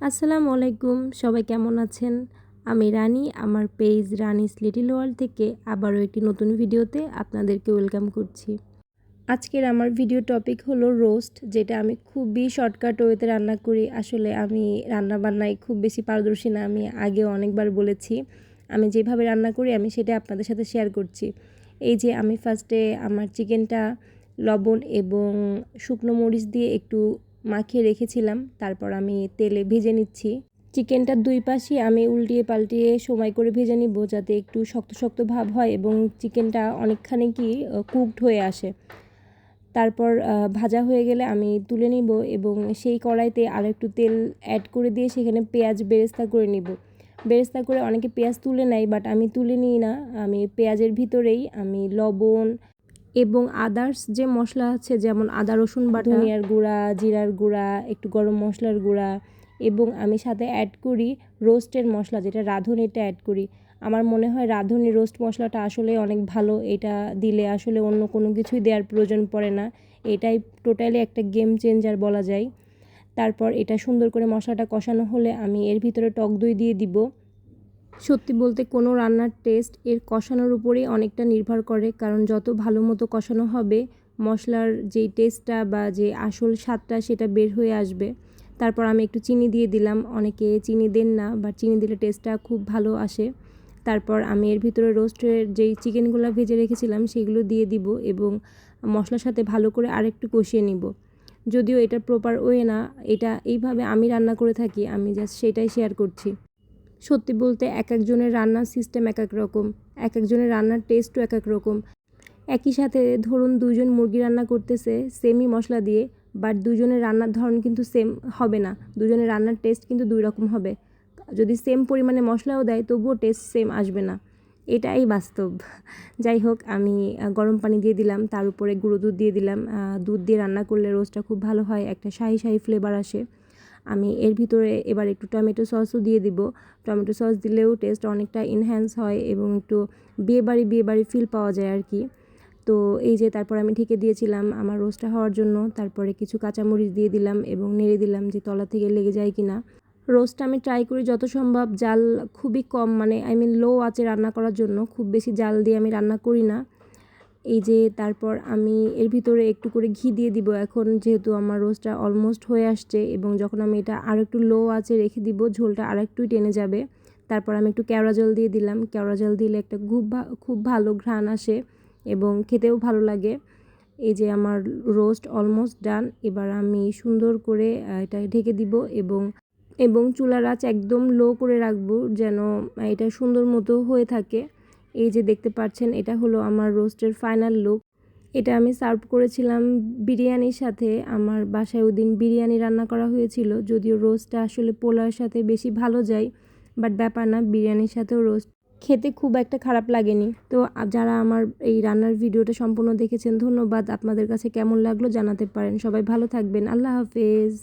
আসসালামু আলাইকুম, সবাই কেমন আছেন? আমি রানি, আমার পেজ রানিস লিটিল ওয়ার্ল্ড থেকে আবারও একটি নতুন ভিডিওতে আপনাদেরকে ওয়েলকাম করছি। আজকের আমার ভিডিও টপিক হলো রোস্ট, যেটা আমি খুবই শর্টকাট ওয়েতে রান্না করি। আসলে আমি রান্না বান্নায় খুব বেশি পারদর্শী না, আমি আগেও অনেকবার বলেছি। আমি যেভাবে রান্না করি, আমি সেটা আপনাদের সাথে শেয়ার করছি। এই যে আমি ফার্স্টে আমার চিকেনটা লবণ এবং শুকনো মরিচ দিয়ে একটু মাখিয়ে রেখেছিলাম, তারপর আমি তেলে ভেজে নিচ্ছি। চিকেনটার দুই পাশে আমি উল্টিয়ে পাল্টিয়ে সময় করে ভেজে নিব যাতে একটু শক্ত শক্ত ভাব হয় এবং চিকেনটা অনেকখানি কি কুকড হয়ে আসে। তারপর ভাজা হয়ে গেলে আমি তুলে নিব এবং সেই কড়াইতে আরও একটু তেল অ্যাড করে দিয়ে সেখানে পেঁয়াজ বেরেস্তা করে নিব। বেরেস্তা করে অনেকে পেঁয়াজ তুলে নেয় বাট আমি তুলে নিই না। আমি পেঁয়াজের ভিতরেই আমি লবণ এবং আদার্স যে মশলা আছে, যেমন আদা, রসুন বাটা, ধনিয়ার গুঁড়া, জিরার গুঁড়া, একটু গরম মশলার গুঁড়া এবং আমি সাথে অ্যাড করি রোস্টের মশলা, যেটা রাঁধুনিটা অ্যাড করি। আমার মনে হয় রাঁধুনি রোস্ট মশলাটা আসলে অনেক ভালো, এটা দিলে আসলে অন্য কোনো কিছুই দেওয়ার প্রয়োজন পড়ে না। এটাই টোটালি একটা গেম চেঞ্জার বলা যায়। তারপর এটা সুন্দর করে মশলাটা কষানো হলে আমি এর ভিতরে টক দই দিয়ে দিব। সত্যি বলতে কোনো রান্নার টেস্ট এর কষানোর উপরেই অনেকটা নির্ভর করে, কারণ যত ভালো মতো কষানো হবে, মশলার যেই টেস্টটা বা যে আসল স্বাদটা সেটা বের হয়ে আসবে। তারপর আমি একটু চিনি দিয়ে দিলাম, অনেকে চিনি দেন না বা চিনি দিলে টেস্টটা খুব ভালো আসে। তারপর আমি এর ভিতরে রোস্টের যেই চিকেনগুলো ভেজে রেখেছিলাম, সেগুলো দিয়ে দিব এবং মশলার সাথে ভালো করে আরেকটু কষিয়ে নিব। যদিও এটা প্রপার ওয়ে না, এটা এইভাবে আমি রান্না করে থাকি, আমি জাস্ট সেটাই শেয়ার করছি। সত্যি বলতে এক একজনের রান্নার সিস্টেম এক এক রকম, এক একজনের রান্নার টেস্টও এক এক রকম। একই সাথে ধরুন দুজন মুরগি রান্না করতেছে সেমই মশলা দিয়ে বাট দুজনের রান্নার ধরন কিন্তু সেম হবে না। দুজনের রান্নার টেস্ট কিন্তু দুই রকম হবে। যদি সেম পরিমাণে মশলাও দেয়, তবুও টেস্ট সেম আসবে না। এটাই বাস্তব। যাই হোক, আমি গরম পানি দিয়ে দিলাম, তার উপরে গুঁড়ো দুধ দিয়ে দিলাম। দুধ দিয়ে রান্না করলে রোস্টটা খুব ভালো হয়, একটা শাহি শাহি ফ্লেভার আসে। আমি এর ভিতরে এবার একটু টমেটো সসও দিয়ে দিব। টমেটো সস দিলেও টেস্ট অনেকটা ইনহ্যান্স হয় এবং একটু বিয়ে বিয়েবাড়ি বিয়েবাড়ি ফিল পাওয়া যায় আর কি। তো এই যে তারপর আমি ঢেকে দিয়েছিলাম আমার রোস্টটা হওয়ার জন্য, তারপরে কিছু কাঁচামরিচ দিয়ে দিলাম এবং নেড়ে দিলাম যে তলা থেকে লেগে যায় কি না রোস্টটা আমি ট্রাই করি যত সম্ভব, জাল খুবই কম মানে আই মিন লো আছে রান্না করার জন্য, খুব বেশি জাল দিয়ে আমি রান্না করি না। এই যে তারপর আমি এর ভিতরে একটু করে ঘি দিয়ে দিব এখন যেহেতু আমার রোস্টটা অলমোস্ট হয়ে আসছে এবং যখন আমি এটা আর একটু লো আছে রেখে দিব, ঝোলটা আর একটুই টেনে যাবে। তারপর আমি একটু কেওড়া জল দিয়ে দিলাম। কেওড়া জল দিলে একটা খুব খুব ভালো ঘ্রাণ আসে এবং খেতেও ভালো লাগে। এই যে আমার রোস্ট অলমোস্ট ডান এবার আমি সুন্দর করে এটা ঢেকে দিব এবং এবং চুলার আঁচ একদম লো করে রাখব যেন এটা সুন্দর মতো হয়ে থাকে। এই যে দেখতে পাচ্ছেন, এটা হলো আমার রোস্টের ফাইনাল লুক এটা আমি সার্ভ করেছিলাম বিরিয়ানির সাথে। আমার বাসায় ওই দিন বিরিয়ানি রান্না করা হয়েছিল, যদিও রোস্টটা আসলে পোলাওয়ের সাথে বেশি ভালো যায় বাট ব্যাপার না, বিরিয়ানির সাথেও রোস্ট খেতে খুব একটা খারাপ লাগেনি। তো যারা আমার এই রান্নার ভিডিওটা সম্পূর্ণ দেখেছেন, ধন্যবাদ। আপনাদের কাছে কেমন লাগল জানাতে পারেন। সবাই ভালো থাকবেন। আল্লাহ হাফেজ।